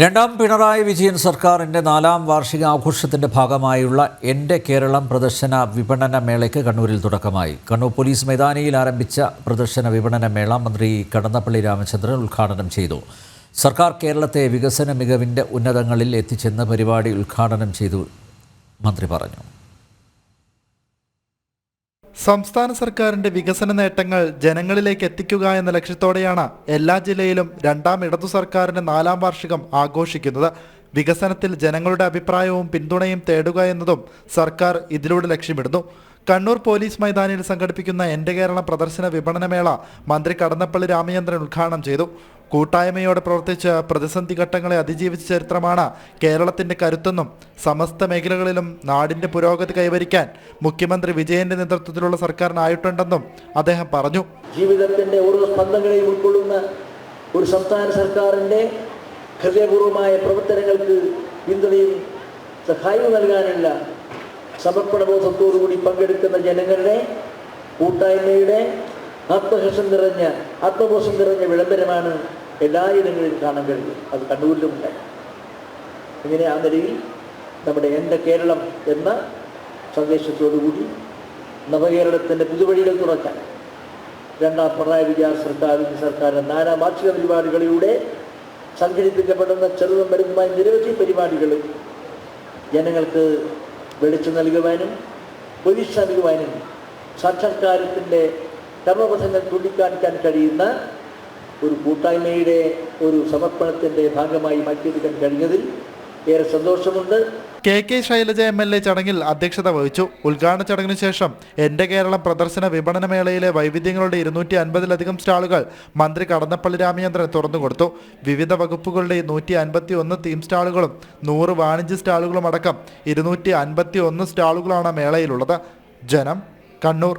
രണ്ടാം പിണറായി വിജയൻ സർക്കാരിന്റെ നാലാം വാർഷിക ആഘോഷത്തിന്റെ ഭാഗമായുള്ള എന്റെ കേരളം പ്രദർശന വിപണന മേളയ്ക്ക് കണ്ണൂരിൽ തുടക്കമായി. കണ്ണൂർ പോലീസ് മൈതാനിയിൽ ആരംഭിച്ച പ്രദർശന വിപണന മേള മന്ത്രി കടന്നപ്പള്ളി രാമചന്ദ്രൻ ഉദ്ഘാടനം ചെയ്തു. സർക്കാർ കേരളത്തെ വികസന മികവിന്റെ ഉന്നതങ്ങളിൽ എത്തിച്ചെന്ന് പരിപാടി ഉദ്ഘാടനം ചെയ്തു മന്ത്രി പറഞ്ഞു. സംസ്ഥാന സർക്കാരിന്റെ വികസന നേട്ടങ്ങൾ ജനങ്ങളിലേക്ക് എത്തിക്കുക എന്ന ലക്ഷ്യത്തോടെയാണ് എല്ലാ ജില്ലയിലും രണ്ടാം ഇടതു സർക്കാരിന്റെ നാലാം വാർഷികം ആഘോഷിക്കുന്നത്. വികസനത്തിൽ ജനങ്ങളുടെ അഭിപ്രായവും പിന്തുണയും തേടുക എന്നതും സർക്കാർ ഇതിലൂടെ ലക്ഷ്യമിടുന്നു. കണ്ണൂർ പോലീസ് മൈതാനിയിൽ സംഘടിപ്പിക്കുന്ന എന്റെ കേരള പ്രദർശന വിപണനമേള മന്ത്രി കടന്നപ്പള്ളി രാമചന്ദ്രൻ ഉദ്ഘാടനം ചെയ്തു. കൂട്ടായ്മയോടെ പ്രവർത്തിച്ച് പ്രതിസന്ധി ഘട്ടങ്ങളെ അതിജീവിച്ച ചരിത്രമാണ് കേരളത്തിന്റെ കരുത്തെന്നും സമസ്ത മേഖലകളിലും നാടിന്റെ പുരോഗതി കൈവരിക്കാൻ മുഖ്യമന്ത്രി വിജയന്റെ നേതൃത്വത്തിലുള്ള സർക്കാരിനായിട്ടുണ്ടെന്നും അദ്ദേഹം പറഞ്ഞു. ജീവിതത്തിന്റെ ഓരോ സ്പന്ദങ്ങളെയും ഉൾക്കൊള്ളുന്ന ഒരു സംസ്ഥാന സർക്കാരിന്റെ ഹൃദയപൂർവമായ പ്രവർത്തനങ്ങൾക്ക് പിന്തുണയും സഹായവും നൽകാനുള്ള സമർപ്പണബോധത്തോടുകൂടി പങ്കെടുക്കുന്ന ജനങ്ങളുടെ കൂട്ടായ്മയുടെ ആത്മഹർഷം നിറഞ്ഞ ആത്മബോധം നിറഞ്ഞ വിളംബരമാണ് എല്ലായിടങ്ങളിലും കാണാൻ കഴിയും അത് കണ്ണൂരിലുമുണ്ടായി ഇങ്ങനെ ആ നിലയിൽ നമ്മുടെ എന്റെ കേരളം എന്ന സന്ദേശത്തോടുകൂടി നവകേരളത്തിന്റെ പുതുവഴികൾ തുറക്കാൻ രണ്ടാം പിണറായി വിജയ സർക്കാരിന്റെ സർക്കാരിന്റെ നാനാ വാർഷിക പരിപാടികളിലൂടെ സംഘടിപ്പിക്കപ്പെടുന്ന ചെറുതും വലുതുമായ നിരവധി പരിപാടികൾ ജനങ്ങൾക്ക് വെളിച്ചം നൽകുവാനും നൽകുവാനും സാക്ഷാത്കാരത്തിന്റെ കർമ്മപഥങ്ങൾ ചൂണ്ടിക്കാണിക്കാൻ കഴിയുന്ന ഒരു കൂട്ടായ്മയുടെ ഒരു സമർപ്പണത്തിന്റെ ഭാഗമായി മാറ്റിയെടുക്കാൻ കഴിഞ്ഞതിൽ ഏറെ സന്തോഷമുണ്ട്. K K Shailaja M L A ചടങ്ങിൽ അധ്യക്ഷത വഹിച്ചു. ഉദ്ഘാടന ചടങ്ങിന് ശേഷം എന്റെ കേരളം പ്രദർശന വിപണന മേളയിലെ വൈവിധ്യങ്ങളുടെ ഇരുന്നൂറ്റി അൻപതിലധികം സ്റ്റാളുകൾ മന്ത്രി കടന്നപ്പള്ളി രാമചന്ദ്രൻ തുറന്നുകൊടുത്തു വിവിധ വകുപ്പുകളുടെ നൂറ്റി അൻപത്തി ഒന്ന് തീം സ്റ്റാളുകളും നൂറ് വാണിജ്യ സ്റ്റാളുകളും അടക്കം ഇരുന്നൂറ്റി അൻപത്തി ഒന്ന് സ്റ്റാളുകളാണ് മേളയിലുള്ളത്. ജനം കണ്ണൂർ.